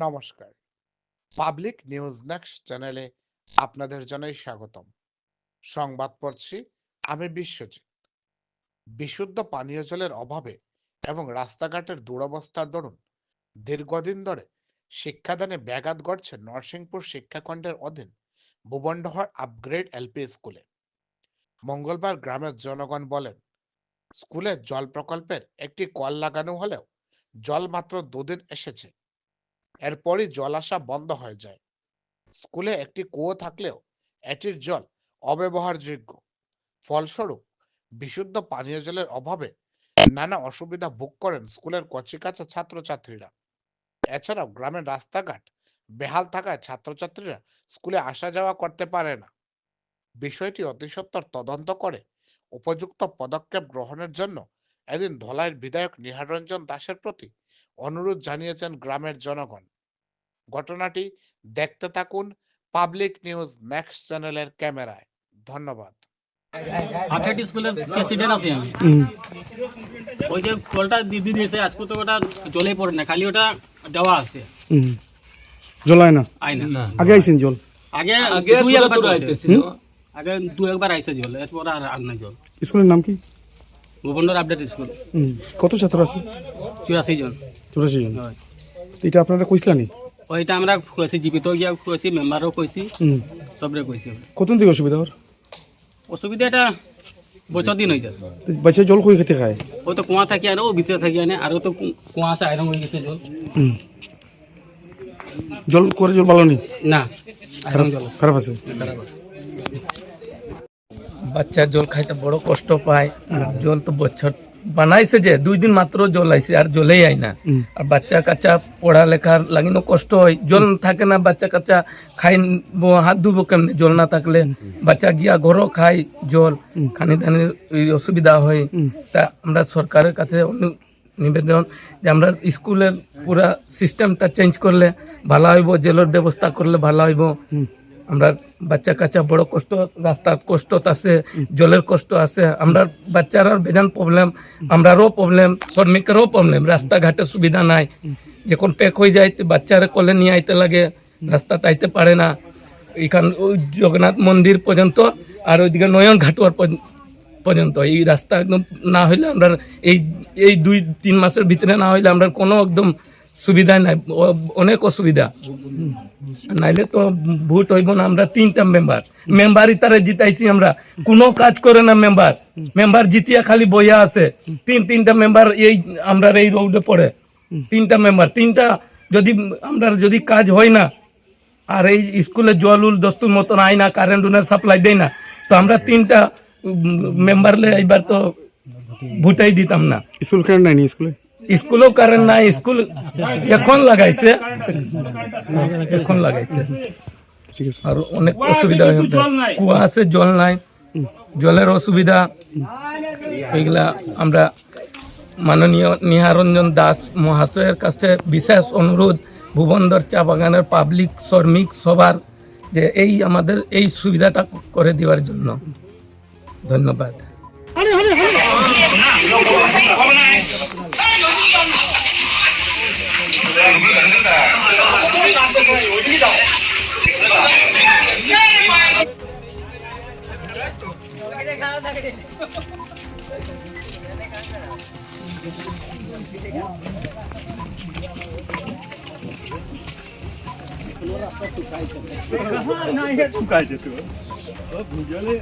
নমস্কার। Public news next চ্যানেলে আপনাদের জানাই স্বাগতম। সংবাদ পড়ছি আমি বিশ্বজিৎ। বিশুদ্ধ পানীয় জলের অভাবে এবং রাস্তাঘাটের দুরবস্থার দরুন দীর্ঘদিন ধরে শিক্ষাদানে ব্যাঘাত ঘটছে নরসিংপুর শিক্ষাখণ্ডের অধীন ভুবনডহর আপগ্রেড এলপি স্কুলে। মঙ্গলবার গ্রামের জনগণ বলেন, স্কুলে জল প্রকল্পের একটি কল লাগানো হলেও জল মাত্র দুদিন এসেছে। এরপরই জল আসা বন্ধ হয়ে যায়। স্কুলে একটি কুয়ো থাকলেও এটির জল অব্যবহারযোগ্য। ফলস্বরূপ, বিশুদ্ধ পানীয় জলের অভাবে নানা অসুবিধা ভোগ করেন স্কুলের কচিকাচা ছাত্রছাত্রীরা। এছাড়াও গ্রামের রাস্তাঘাট বেহাল থাকায় ছাত্রছাত্রীরা স্কুলে আসা যাওয়া করতে পারে না। বিষয়টি অতি সত্বর তদন্ত করে উপযুক্ত পদক্ষেপ গ্রহণের জন্য এদিন ধলাইয়ের বিধায়ক নিহার রঞ্জন দাসের প্রতি অনুরোধ জানিয়েছেন গ্রামের জনগণ। ঘটনাটি দেখতে থাকুন পাবলিক নিউজ ম্যাক্স চ্যানেলের ক্যামেরায়। ধন্যবাদ। আখেট স্কুলের প্রেসিডেন্ট আছি আমি। ওই যে কলটা দিদি দিয়েছে আজকে তো ওটা জলে পড়ে না খালি ওটা দেওয়া আছে। হুম। জল আয় না? আইনা আগে আইছেন জল? আগে আগে দুই একবার আইতেছিল। আগে দু একবার আইছে জল এরপর আর আর নাই জল। স্কুলের নাম কি? ভুবনডর আপডেট স্কুল। হুম। কত ছাত্র আছে? চুরাশি জন। চৌরাশি জন। এটা আপনারা কইসলানি ওইটা আমরা কইছি জীবিত গিয়া কইছি মেম্বারও কইছি হুম। সবরে কইছি কতদিন থেকে অসুবিধা ওর? অসুবিধা এটা বছর দিন হয়ে যায় বাচ্চা জল কই খেতে খায়? ওই তো কুয়া থাকি আনে ও ভিতরে থাকি আনে আরও তো কুয়া আছে আয়রন হয়ে গেছে জল। জল করে জল ভালো নেই? না আয়রন জল খারাপ আছে? খারাপ আছে। বাচ্চা জল খাইতে বড় কষ্ট পায়। আর জল তো বছর বানাইছে যে দুই দিন মাত্র জল আইছে আর জলেই আই না। আর বাচ্চা কাচ্চা পড়ালেখার লাগিনো কষ্ট হয়। জল থাকে না বাচ্চা কাচ্চা খাই হাত ধুবো কেমনে? জল না থাকলে বাচ্চা গিয়া ঘরও খাই জল খানি এই অসুবিধা হয়। তা আমরা সরকারের কাছে নিবেদন যে আমরা স্কুলের পুরা সিস্টেমটা চেঞ্জ করলে ভালো হইব জলের ব্যবস্থা করলে ভালো হইব। আমরা বাচ্চা কাচ্চা, বড় কষ্ট, রাস্তার কষ্ট আছে, জলের কষ্ট আছে, আমরা বাচ্চারার বেজান প্রবলেম আমরারও প্রবলেম শ্রমিকেরও প্রবলেম রাস্তাঘাটে সুবিধা নাই। যখন প্যাক হয়ে যায়, তো বাচ্চারা কলে নিয়ে আইতে লাগে রাস্তা তাইতে পারে না। এখান ওই জগন্নাথ মন্দির পর্যন্ত আর ওইদিকে নয়ন ঘাটুয়ার পর্যন্ত। এই রাস্তা একদম না হইলে আমরা এই এই দুই তিন মাসের ভিতরে না হইলে আমরা কোনো একদম সুবিধা নাই। অনেক অসুবিধা। নাইলে তো ভোট হইব না, আমরা তিনটা মেম্বার মেম্বারই তারা জিতাইছি আমরা। কোনো কাজ করে না মেম্বার মেম্বার জিতিয়া খালি বইয়া আছে। তিন, তিনটা মেম্বার এই আমরা এই রোডে পড়ে। তিনটা মেম্বার তিনটা যদি আমরা যদি কাজ হয় না, আর এই স্কুলে জল, উল, দস্তুর মতন আয় না কারেন্ট উনের সাপ্লাই দেয় না, তো আমরা তিনটা মেম্বারলে এইবার তো ভুটাই দিতাম না। স্কুল কারেন্ট নাই স্কুলে? স্কুলও কারেন্ট নাই স্কুল এখন লাগাইছে এখন লাগাইছে আর অনেক অসুবিধা হয়ে কুয়া আছে জল নাই জলের অসুবিধা এগুলা আমরা মাননীয় নিহারঞ্জন দাস মহাশয়ের কাছে বিশেষ অনুরোধ ভুবনদর চা বাগানের পাবলিক শ্রমিক সবার যে এই আমাদের এই সুবিধাটা করে দেওয়ার জন্য ধন্যবাদ नाही चुकायचे तू भुजले